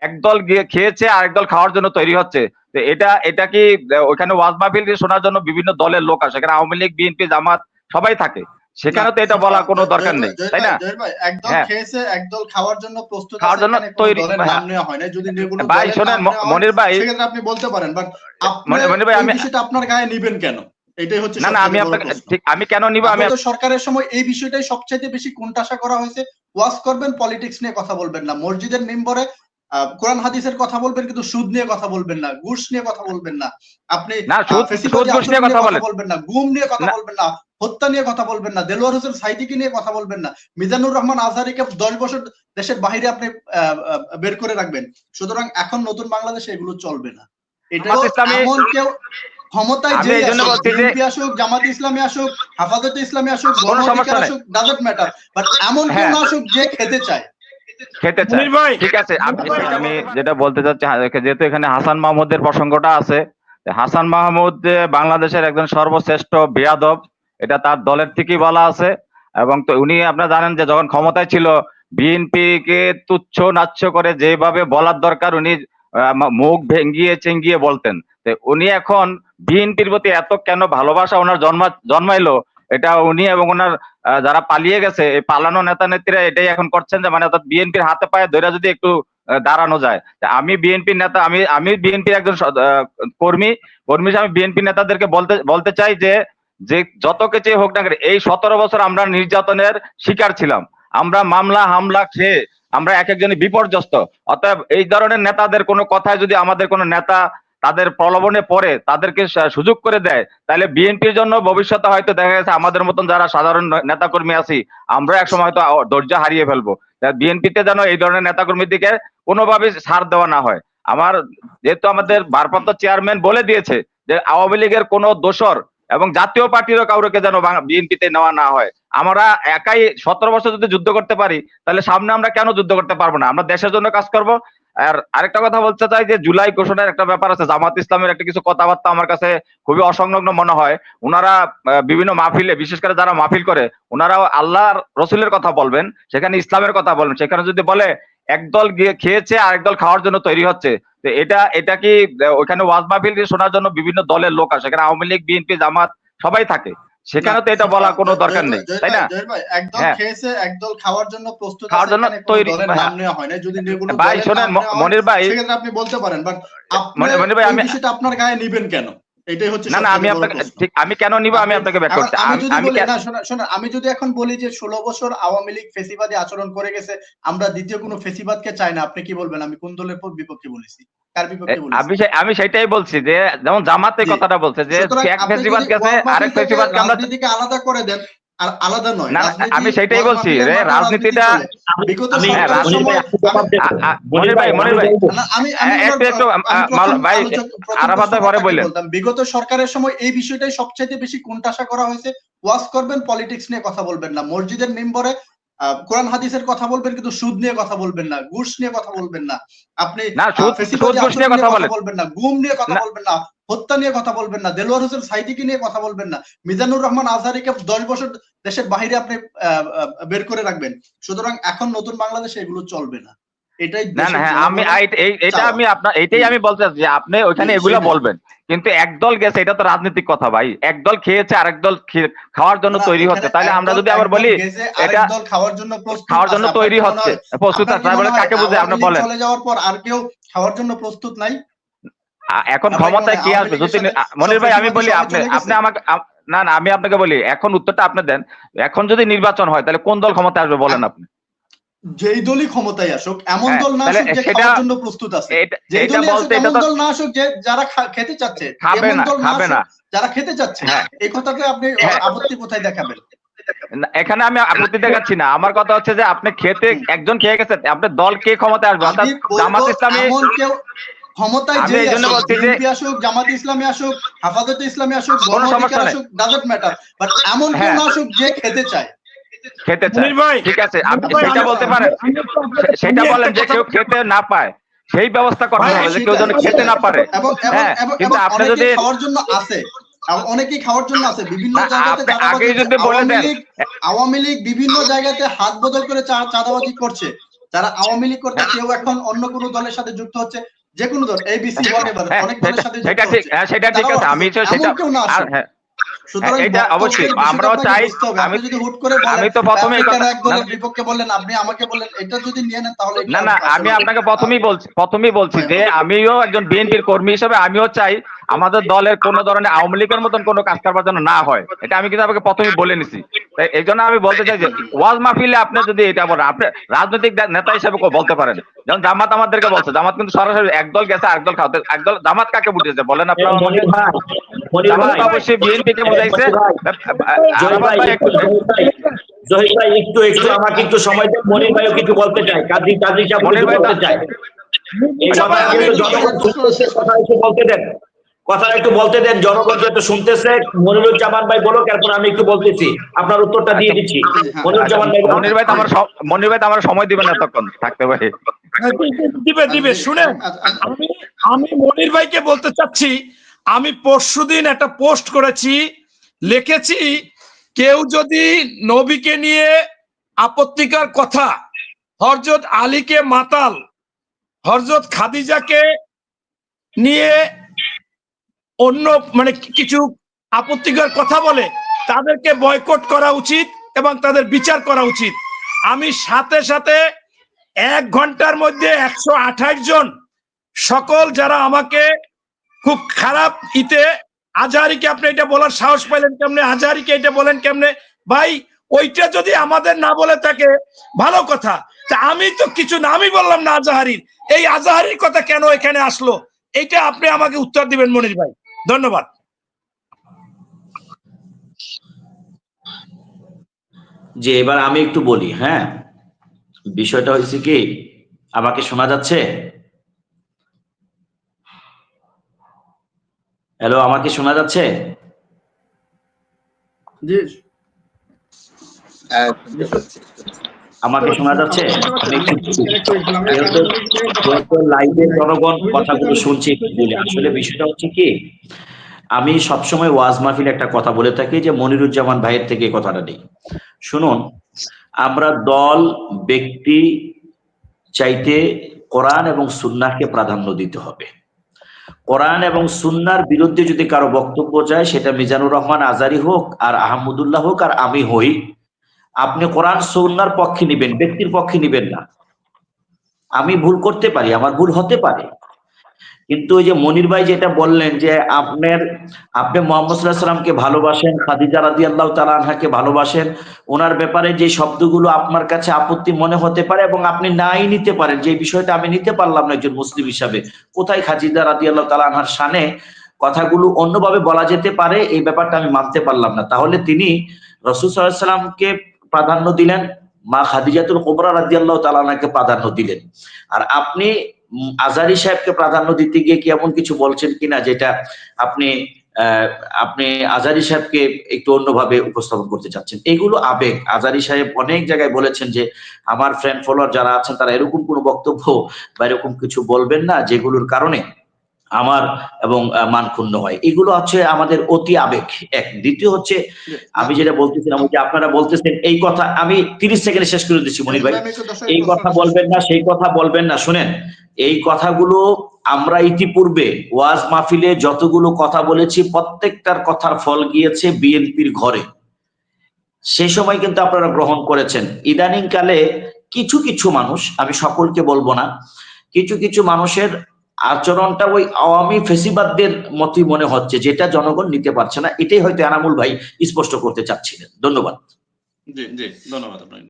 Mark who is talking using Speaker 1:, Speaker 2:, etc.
Speaker 1: একদল গিয়ে খেয়েছে আর একদল খাওয়ার জন্য তৈরি হচ্ছে। তো এটা এটা কি ওইখানে ওয়াজ মাহফিল শোনার জন্য বিভিন্ন দলের লোক আসে। এখানে আওয়ামী লীগ বিএনপি জামাত সবাই থাকে। সেখানে তো এটা বলার কোনো দরকার নেই তাই না?
Speaker 2: একদল। খেয়েছে একদল খাওয়ার জন্য প্রস্তুত
Speaker 1: খাওয়ার জন্য তৈরি-
Speaker 2: দলের
Speaker 1: হ্যাঁ।
Speaker 2: নাম নেওয়া না যদি
Speaker 1: ভাই, শোনেন,
Speaker 2: নাম
Speaker 1: ম-
Speaker 2: নেওয়া
Speaker 1: মনির ভাই-
Speaker 2: আপনি বলতে পারেন বাট
Speaker 1: মনির- মনির ভাই, আমি-
Speaker 2: বিষয়টা আপনার গায়ে নিবেন কেন? এটাই হচ্ছে
Speaker 1: না না আমি আপনাকে ঠিক আমি কেন নিব? আমি
Speaker 2: তো সরকারের সময় এই বিষয়টাই সবচাইতে বেশি কোণঠাসা করা হয়েছে। ওয়াজ করবেন পলিটিক্স নিয়ে কথা বলবেন না। মসজিদের মেম্বরে কোরআন হাদিসের কথা বলবেন কিন্তু সুদ নিয়ে কথা বলবেন না ঘুষ নিয়ে কথা বলবেন না। আপনি বলবেন না গুম নিয়ে কথা বলবেন না হত্যা নিয়ে কথা বলবেন না দেলোয়ার হোসেন সাইদিকে নিয়ে কথা বলবেন না মিজানুর রহমান আজহারিকে দশ বছর দেশের বাইরে আপনি বের করে রাখবেন। সুতরাং এখন নতুন বাংলাদেশে এগুলো চলবে না। এটা এমন কেউ ক্ষমতায় যে বিএনপি আসুক জামাত ইসলামী আসুক হেফাজতে ইসলামী আসুক গণ অধিকার আসুক ডাজন্ট ম্যাটার বাট এমন কেউ
Speaker 1: হ্যাঁ।
Speaker 2: না আসুক যে খেতে চায়।
Speaker 1: খেতে চাই ঠিক আছে আমি যেটা বলতে চাচ্ছি যেহেতু এখানে হাসান মাহমুদের প্রসঙ্গটা আছে হাসান মাহমুদ বাংলাদেশের একজন সর্বশ্রেষ্ঠ বেয়াদব এটা তার দলের থেকেই বলা আছে এবং তো উনি আপনারা জানেন যে যখন ক্ষমতায় ছিল বিএনপি কে তুচ্ছ নাচ্ছ করে যেভাবে বলার দরকার উনি মুখ ভেঙ্গিয়ে চেঙ্গিয়ে বলতেন। উনি এখন বিএনপির প্রতি এত কেন ভালোবাসা ওনার জন্মা জন্মাইলো এটা উনি এবং ওনার যারা পালিয়ে গেছে, এই পালানো নেতা নেত্রীরা এটাই এখন করছেন যে মানে অর্থাৎ বিএনপির হাতে পায়ে ধরে যদি একটু দাঁড়ানো যায়। আমি বিএনপির নেতা, আমি আমি বিএনপির একজন কর্মী কর্মী আমি বিএনপি নেতাদেরকে বলতে বলতে চাই যে যে যত কিছু হোক না এই সতেরো বছর আমরা নির্যাতনের শিকার ছিলাম। আমরা মামলা, হামলা খেয়ে আমরা এক একজনই বিপর্যস্ত। অতএব এই ধরনের নেতাদের কোনো কথায় যদি আমাদের কোনো নেতা তাদের প্রলোভনে পড়ে, তাদেরকে সুযোগ করে দেয়। তাহলে বিএনপির জন্য ভবিষ্যতে হয়তো দেখা গেছে আমাদের মতন যারা সাধারণ নেতাকর্মী আছি, আমরা এক সময় হয়তো ধৈর্য হারিয়ে ফেলব। বিএনপিতে যেন এই ধরনের নেতাকর্মীদেরকে কোনোভাবে ছাড় দেওয়া না হয়। আমার যেহেতু আমাদের ভারপ্রাপ্ত চেয়ারম্যান বলে দিয়েছে যে আওয়ামী লীগের কোনো দোষর এবং জাতীয় পার্টিরও কাউকে যেন বিএনপিতে নেওয়া না হয়। আমরা একাই সতেরো বছর যদি যুদ্ধ করতে পারি, তাহলে সামনে আমরা কেন যুদ্ধ করতে পারব না? আমরা দেশের জন্য কাজ করব আর আরেকটা কথা বলতে চাই যে জুলাই ঘোষণার একটা ব্যাপার আছে, জামাত ইসলামের একটা কিছু কথাবার্তা আমার কাছে খুবই অসংলগ্ন মনে হয়। ওনারা বিভিন্ন মাহফিলে, বিশেষ করে যারা মাহফিল করে ওনারা আল্লাহর রসুলের কথা বলবেন, সেখানে ইসলামের কথা বলবেন। সেখানে যদি বলে একদল গিয়ে খেয়েছে আর একদল খাওয়ার জন্য তৈরি হচ্ছে, তো এটা এটা কি ওইখানে ওয়াজ মাহফিল শোনার জন্য বিভিন্ন দলের লোক আসে? এখানে আওয়ামী লীগ, বিএনপি, জামাত সবাই থাকে। সেখানে তো এটা বলা কোনো দরকার নেই তাই না
Speaker 2: ভাই, একদল
Speaker 1: হ্যাঁ।
Speaker 2: খেয়েছে একদল খাওয়ার জন্য প্রস্তুত
Speaker 1: খাওয়ার জন্য তৈরি- হ্যাঁ।
Speaker 2: নাম নেওয়া হয় না যদি
Speaker 1: ভাই শোনেন মনির ভাই
Speaker 2: আপনি বলতে পারেন বাট
Speaker 1: মনির- ভাই, আমি-
Speaker 2: বিষয়টা আপনার গায়ে নিবেন কেন এটাই হচ্ছে
Speaker 1: না না আমি আপনাকে ঠিক আমি কেন নিব? আমি আপনাকে ব্যাক
Speaker 2: এখন আমি
Speaker 1: আমি-
Speaker 2: যদি
Speaker 1: আমি
Speaker 2: বলি
Speaker 1: কেন-
Speaker 2: না শোনা শোনা আমি যদি এখন বলি যে ষোলো বছর আওয়ামী লীগ ফেসিবাদী আচরণ করে গেছে আমরা দ্বিতীয় কোনো ফেসিবাদকে চাই না। আপনি কি বলবেন? আমি কোন দলের বিপক্ষে বলেছি? কার বিপক্ষে বলেছি?
Speaker 1: আমি আমি সেটাই বলছি যে যেমন জামাতে কথাটা বলছে যে
Speaker 2: সুতরাং
Speaker 1: এক ফেসিবাদ
Speaker 2: যদি
Speaker 1: গেছে আরেক ফেসিবাদকে আমরা
Speaker 2: রাজনীতিকে আলাদা করে দেন আর আলাদা নয়।
Speaker 1: আমি সেটাই বলছি, রে, রাজনীতিটা-
Speaker 2: বিগত সরকারের সময় এই বিষয়টাই সবচাইতে বেশি কোনটা আশা করা হয়েছে। ওয়াজ করবেন পলিটিক্স নিয়ে কথা বলবেন না। মসজিদের মেম্বরে কোরআন হাদিসের কথা বলবেন কিন্তু সুদ নিয়ে কথা বলবেন না ঘুষ নিয়ে কথা বলবেন না। আপনি বলবেন না গুম নিয়ে কথা বলবেন না হত্যা নিয়ে কথা বলবেন না দেলোয়ার হোসেন সাইদিকে নিয়ে কথা বলবেন না। মিজানুর রহমান আজহারিকে দশ বছর দেশের বাহিরে আপনি বের করে রাখবেন। সুতরাং এখন নতুন বাংলাদেশে এগুলো চলবে না। এটাই
Speaker 1: না না হ্যাঁ আমি
Speaker 2: জনগণের
Speaker 1: আই- এই- এটা আমি আপনার এইটাই আমি বলতে চাচ্ছি যে আপনি ওইখানে
Speaker 2: জি,
Speaker 1: বলবেন। কিন্তু একদল গেছে এটা তো রাজনৈতিক কথা ভাই। একদল খেয়েছে খাওয়ার জন্য তৈরি হচ্ছে। তাহলে আমরা যদি আবার বলি এটা
Speaker 2: খাওয়ার জন্য
Speaker 1: খাওয়ার জন্য তৈরি হচ্ছে। প্রস্তুত আছে
Speaker 2: মনে
Speaker 1: কাকে বুঝে আপনি বলেন।
Speaker 2: চলে যাওয়ার পর আর কেউ খাওয়ার জন্য প্রস্তুত নাই?
Speaker 1: এখন ক্ষমতায়
Speaker 2: কি
Speaker 1: কে আসবে? যদি মনির ভাই আমি বলি আপনি আপনি আমাকে না না আমি আপনাকে বলি এখন উত্তরটা আপনি দেন। এখন যদি নির্বাচন হয় তাহলে কোন দল ক্ষমতায় আসবে বলেন আপনি?
Speaker 2: যেই দলই ক্ষমতায় আসুক এমন
Speaker 1: হ্যাঁ,
Speaker 2: দল না আসুক যে খাওয়ার জন্য প্রস্তুত আছে যেই দলই আসুক এমন দল না আসুক যে যারা খেতে চাচ্ছে এমন
Speaker 1: না
Speaker 2: দল না যারা খেতে চাচ্ছে
Speaker 1: হ্যাঁ।
Speaker 2: এই কথাতে আপনি
Speaker 1: হ্যাঁ।
Speaker 2: আপত্তি কোথায় দেখাবেন
Speaker 1: এখানে আমি আপত্তি দেখাচ্ছি না আমার কথা হচ্ছে যে আপনি খেতে একজন খেয়ে গেছেন আপনার দল কে ক্ষমতায় আসবে অর্থাৎ জামাত ইসলামী
Speaker 2: ক্ষমতায় যে আসুক বিএনপি জামাত ইসলামী আসুক হেফাজতে ইসলামী আসুক
Speaker 1: কোনো সমস্যা।
Speaker 2: আসুক ডাজন্ট ম্যাটার বাট এমন কেউ
Speaker 1: হ্যাঁ।
Speaker 2: না আসুক যে খেতে চায়
Speaker 1: খেতে চায়। ঠিক আছে আপনি সেটা বলতে পারেন। সেটা বলেন যে কেউ খেতে না পায় সেই ব্যবস্থা করতে হবে যে কেউ যেন খেতে না পারে। হ্যাঁ, কিন্তু আপনি যদি-
Speaker 2: খাওয়ার জন্য আছে। অনেকেই খাওয়ার জন্য আছে। বিভিন্ন জায়গাতে হচ্ছে।
Speaker 1: যদি বলে
Speaker 2: আওয়ামী
Speaker 1: দেন-
Speaker 2: লীগ আওয়ামী লীগ বিভিন্ন জায়গাতে হাত বদল করে চাঁদাবাজি করছে। যারা আওয়ামী লীগ করতে কেউ এখন অন্য কোনো দলের সাথে যুক্ত হচ্ছে। যে কোনো দল এবিসি
Speaker 1: হ্যাঁ,
Speaker 2: অনেক দলের সাথে
Speaker 1: সেটা ঠিক হ্যাঁ সেটা ঠিক
Speaker 2: তারাও
Speaker 1: আছে আমি তো সেটা এটা অবশ্যই, আমরাও চাই, আমি-
Speaker 2: যদি হুট করে
Speaker 1: আমি তো না-
Speaker 2: বিপক্ষে বললেন আপনি আমাকে বললেন এটা যদি নিয়ে নেন তাহলে
Speaker 1: না না আমি আপনাকে প্রথমেই বলছি প্রথমেই বলছি যে আমিও একজন বিএনপির কর্মী হিসেবে আমিও চাই আমাদের দলের কোন ধরনের আওয়ামী লীগের মতন কোনো কাজ কারবার যেন না হয়। এটা আমি কিন্তু আপনাকে প্রথমে বলে নিছি। এই জন্য আমি বলতে চাই যে ওয়াজ মাহফিলে আপনি যদি এটা বলেন আপনি রাজনৈতিক নেতা হিসেবে কেউ বলতে পারেন? যেমন জামাত আমাদেরকে বলছে জামাত কিন্তু সরাসরি একদল গেছে একদল খাওয়াতে একদল জামাত কাকে বুঝেছে বলেন আপনারা জামাত অবশ্যই বিএনপি কে বুঝাইছে।
Speaker 3: জহির ভাই
Speaker 1: ভাই
Speaker 3: একটু
Speaker 1: একটু
Speaker 3: আমাকে একটু সময় দেন মনির ভাইও কিছু বলতে কাজী কাজী সাহেব
Speaker 1: মনির ভাই
Speaker 3: বলতে এই
Speaker 2: আচ্ছা
Speaker 3: কথা
Speaker 2: আমি
Speaker 3: কিন্তু জনগণ কথা বলতে দেন। কথা একটু বলতে দেন জনগণ যেহেতু শুনতেছে মনিরুজ্জামান ভাই বলো তারপর আমি একটু বলতেছি। আপনার উত্তরটা দিয়ে দিচ্ছি। মনিরুজ্জামান ভাই
Speaker 1: মনির ভাই তো আমার মনির ভাই তো আমার সময় দিবেন এতক্ষণ থাকতে ভাই
Speaker 4: দিবে দিবে শুনেন আমি আমি মনির ভাইকে বলতে চাচ্ছি আমি পরশুদিন একটা পোস্ট করেছি লিখেছি কেউ যদি নবীকে নিয়ে আপত্তিকর কথা হরজত আলীকে মাতাল হরজত খাদিজাকে নিয়ে অন্য মানে কিছু আপত্তিকর কথা বলে, তাদেরকে বয়কট করা উচিত এবং তাদের বিচার করা উচিত। আমি সাথে সাথে এক ঘণ্টার মধ্যে একশো আঠাশ জন সকল যারা আমাকে খুব খারাপ ইতে, আজহারিকে আপনি এটা বলার সাহস পাইলেন কেমনে? আজহারিকে এটা বলেন কেমনে? ভাই, ওইটা যদি আমাদের না বলে থাকে, ভালো কথা। তা আমি তো কিছু না আমি বললাম না আজহারির। এই আজহারির কথা কেন এখানে আসলো? এটা আপনি আমাকে উত্তর দিবেন মনির ভাই। ধন্যবাদ।
Speaker 3: যে এবার আমি একটু বলি হ্যাঁ? বিষয়টা হয়েছে কি আমাকে শোনা যাচ্ছে? হ্যালো আমাকে শোনা যাচ্ছে?
Speaker 2: জি।
Speaker 3: আমাকে শোনা যাচ্ছে? লাইভে জনগণ কথাগুলো শুনছি আসলে বিষয়টা হচ্ছে কি, আমি সবসময় ওয়াজ মাহফিল একটা কথা বলে থাকি যে মনিরুজ্জামান ভাইয়ের থেকে কথাটা নেই। শুনুন, আমরা দল, ব্যক্তি চাইতে কোরআন এবং সুন্নাহকে প্রাধান্য দিতে হবে। কোরআন এবং সুন্নার বিরুদ্ধে যদি কারও বক্তব্য যায়, সেটা মিজানুর রহমান আজারি হোক আর আহমদুল্লাহ হোক আর আমি হই আপনি কোরআন সুন্নার পক্ষে নিবেন, ব্যক্তির পক্ষে নিবেন না। আমি ভুল করতে পারি, আমার ভুল হতে পারে। কিন্তু ওই যে মনির ভাই যেটা বললেন যে আপনার, আপনি মোহাম্মদ ভালোবাসেন, খাদিজা রাদি আল্লাহ তালাহাকে ভালোবাসেন, ওনার ব্যাপারে যে শব্দগুলো আপনার কাছে আপত্তি মনে হতে পারে এবং আপনি নাই নিতে পারেন, যে বিষয়টা আমি নিতে পারলাম না একজন মুসলিম হিসাবে। কোথায় খাজিদা রাদি আল্লাহ তালাহার সানে কথাগুলো অন্যভাবে বলা যেতে পারে, এই ব্যাপারটা আমি মানতে পারলাম না। তাহলে তিনি রসুল সাল্লাহ সাল্লামকে প্রাধান্য দিলেন। মা খাদিজাতুল কোবরা রাদি আল্লাহ তালাহাকে প্রাধান্য দিলেন। আর আপনি আজারি সাহেবকে প্রাধান্য দিতে গিয়ে কি এমন কিছু বলছেন কিনা যেটা আপনি আপনি আজারি সাহেবকে একটু অন্যভাবে উপস্থাপন করতে চাচ্ছেন? এগুলো আবেগ। আজারি সাহেব অনেক জায়গায় বলেছেন যে, আমার ফ্রেন্ড ফলোয়ার যারা আছেন, তারা এরকম কোনো বক্তব্য বা এরকম কিছু বলবেন না যেগুলোর কারণে আমার এবং আহ, মান ক্ষুণ্ণ হয়। এগুলো হচ্ছে আমাদের অতি আবেগ এক। দ্বিতীয় হচ্ছে আমি যেটা বলতেছিলাম যে আপনারা বলতেছেন এই কথা আমি তিরিশ সেকেন্ডে শেষ করে দিচ্ছি মনির ভাই। এই কথা বলবেন না সেই কথা বলবেন না শুনেন। এই কথাগুলো আমরা ইতিপূর্বে ওয়াজ মাহফিলে যতগুলো কথা বলেছি প্রত্যেকটার কথার ফল গিয়েছে বিএনপির ঘরে। সে সময় কিন্তু আপনারা গ্রহণ করেছেন। ইদানিং কালে কিছু কিছু মানুষ আমি সকলকে বলব না কিছু কিছু মানুষের আচরণটা ওই আওয়ামী ফেসিবাদদের মতই মনে হচ্ছে, যেটা জনগণ নিতে পারছে না। এটাই হয়তো এনামুল ভাই স্পষ্ট করতে চাচ্ছিলেন। ধন্যবাদ।
Speaker 2: জি জি, ধন্যবাদ আপনাকে।